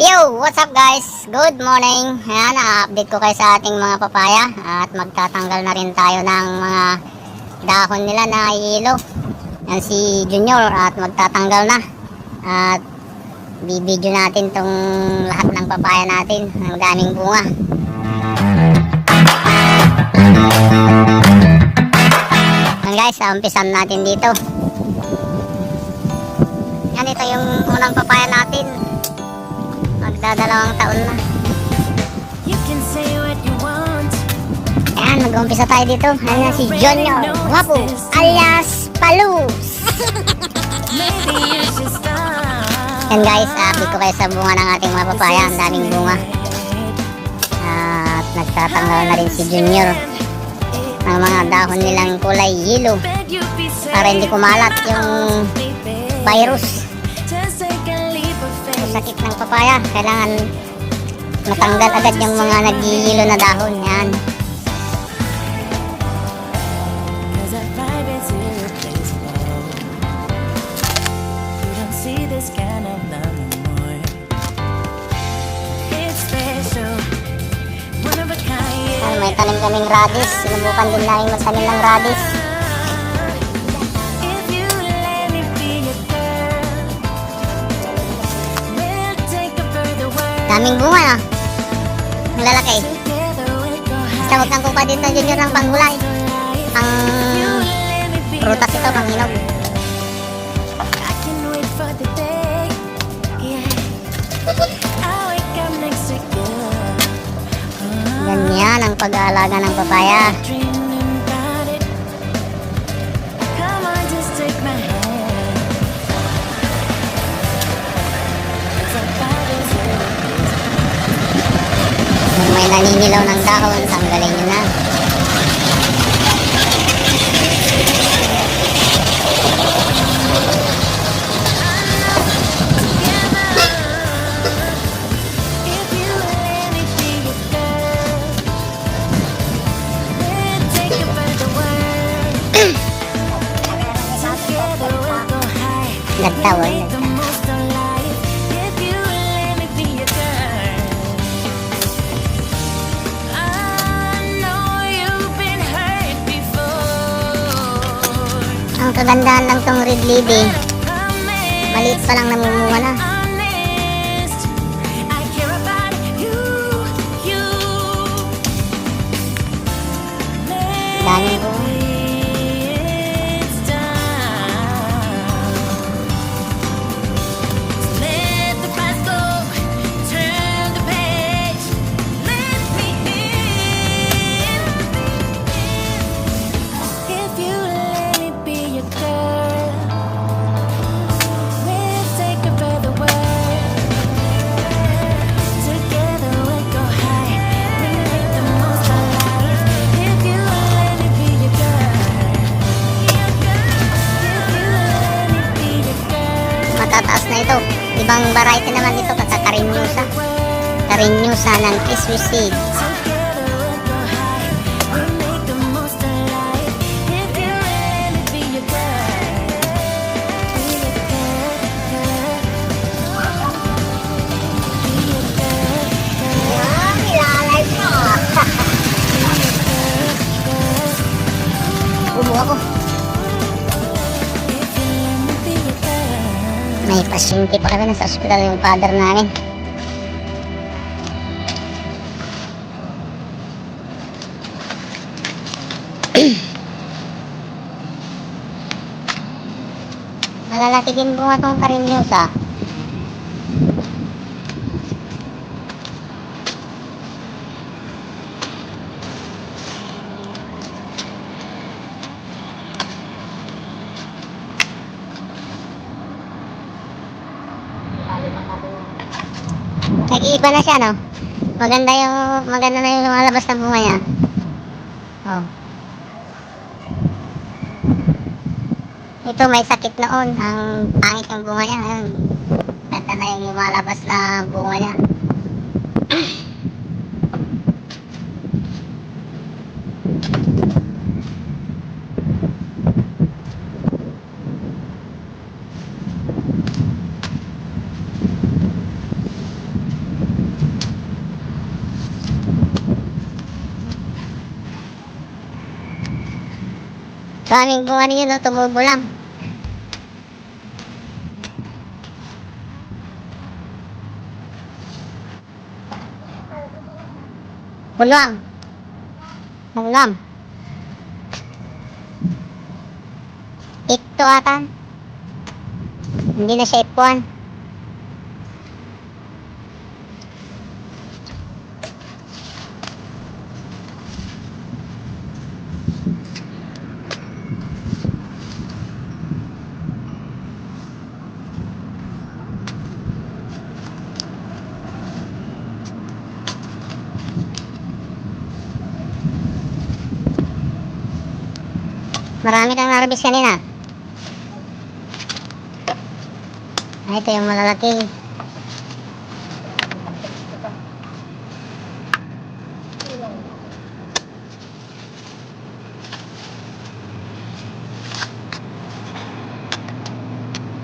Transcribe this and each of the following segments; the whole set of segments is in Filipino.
Yo, what's up guys? Good morning. Ayan, update ko kayo sa ating mga papaya at magtatanggal na rin tayo ng mga dahon nila na yelo. Yan si Junior at magtatanggal na. At bibidyo natin tong lahat ng papaya natin. Ang daming bunga. Yan guys, umpisan natin dito. Yan, ito yung unang papaya natin. Magdadalawang taon na. You can say what you want. Ayan, mag-umpisa tayo dito. Ayan na si Junior. Wapo. Alias Palus. Maybe you should stop. Yan guys, update ko kayo sa bunga ng ating mga papaya. Ang daming bunga. At nagtatanggal na rin si Junior ng mga dahon nilang kulay yellow para hindi kumalat yung virus. Sakit ng papaya, kailangan matanggal agad yung mga nagihilo na dahon. Yan. Ay, may tanim kaming radis. Sinubukan din namin magtanim ng radis. Daming bunga no? Ang lalaki. Basta huwag kang kupa dito Junior ng panghulay. Pang prutas ito, pang hinog. I can wait for the day. Yeah. I wake up next to you. Ganyan ang pag-aalaga ng papaya. Kung may naninilaw ng dahon, tanggalin nyo na. If Kagandahan lang tong red lady, maliit pa lang namumunga na. Matataas na ito. Ibang variety naman ito, kakarinyosa. Karinyosa ng kiswi seed. Pasyente pa kami sa ospital yung father namin. Malalaki din bunga tong Nag-iiba na siya, no? Maganda yung, maganda na yung lumalabas na bunga niya. Oh. Ito may sakit noon. Ang pangit yung bunga niya. Ngayon, ganda na yung lumalabas na bunga niya. Kaming kung ano yun, no, tumubo lang. Bulwang. Ulam. Ito atan. Hindi na siya ipuan. Marami kang narabis kanina. Ah, ito yung malalaki.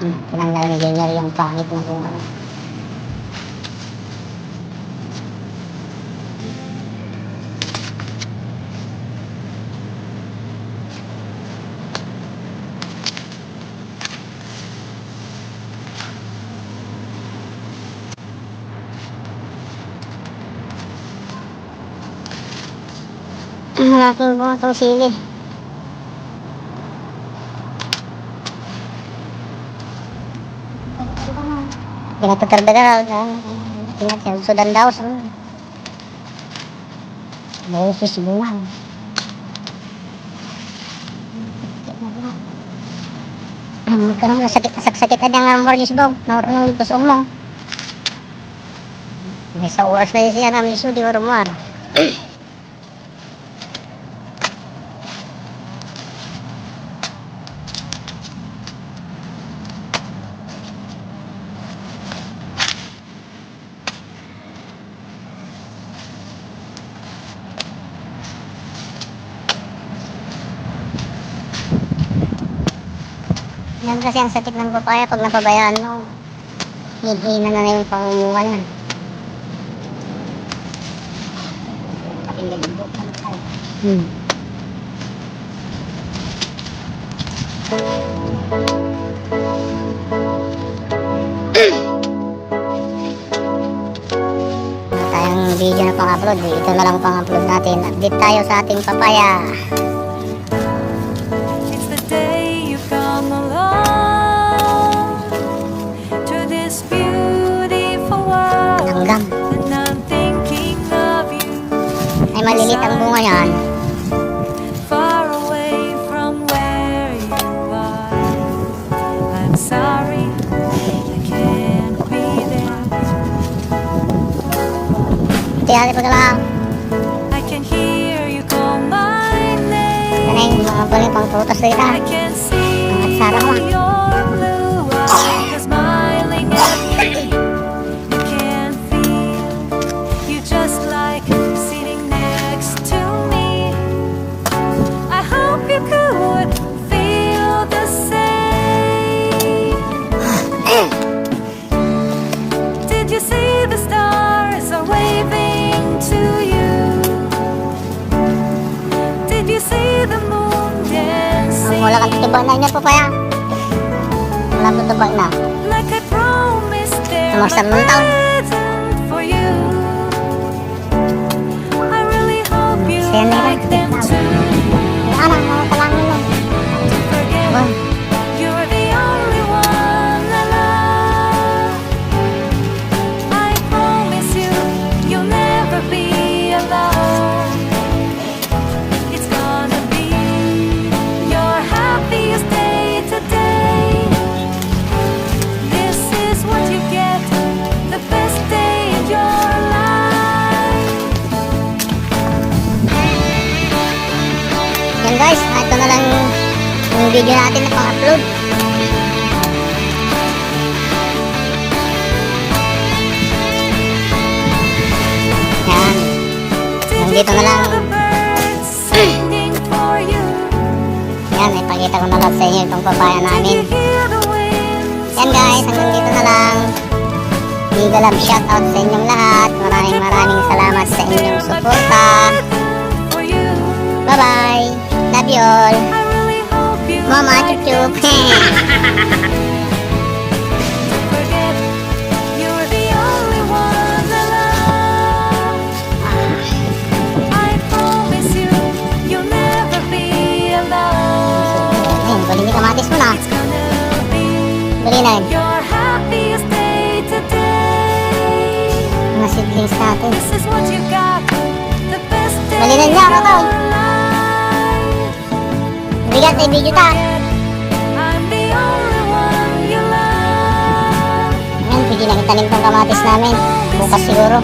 Hmm, tinanggal ni Junior yung pangit na kung ano. Ang aking po itong sili. Pinatutardagal. Tingnan sudan daw. sa May fish bulang. Magkaroon na sakit na sakit na ang mornis daw. Naroon gusto mo. May sa oras na siya namin so di marumar. Yan kasi ang sakit ng papaya pag napabayaan mo. Hihina na na yung pangunguha niyan. Hmm. Wala tayong video na pang-upload. Ito na lang pang-upload natin. Update tayo sa ating papaya. I can hear you call my Kanay name. yung mga bali pang prutas dito. Ang sarap mo. Kang tibag na niya po kaya. Wala po tibag na. Like I promised there Ang guys, ito na lang yung video natin na pang-upload. Yan. Nandito na lang. Yan, ipakita ko na lang sa inyo itong papaya namin. Yan guys, hanggang dito na lang. Mega love shoutout sa inyong lahat. Maraming maraming salamat sa inyong suporta. Bye-bye. Love you all. Mama, chup-chup. Galing kamatis mo na. It's gonna be Galing na yun. your happiest Bigat, ay video ta. I'm the only one you love. Ngayon, pwede na itanim tong kamatis namin. Bukas siguro.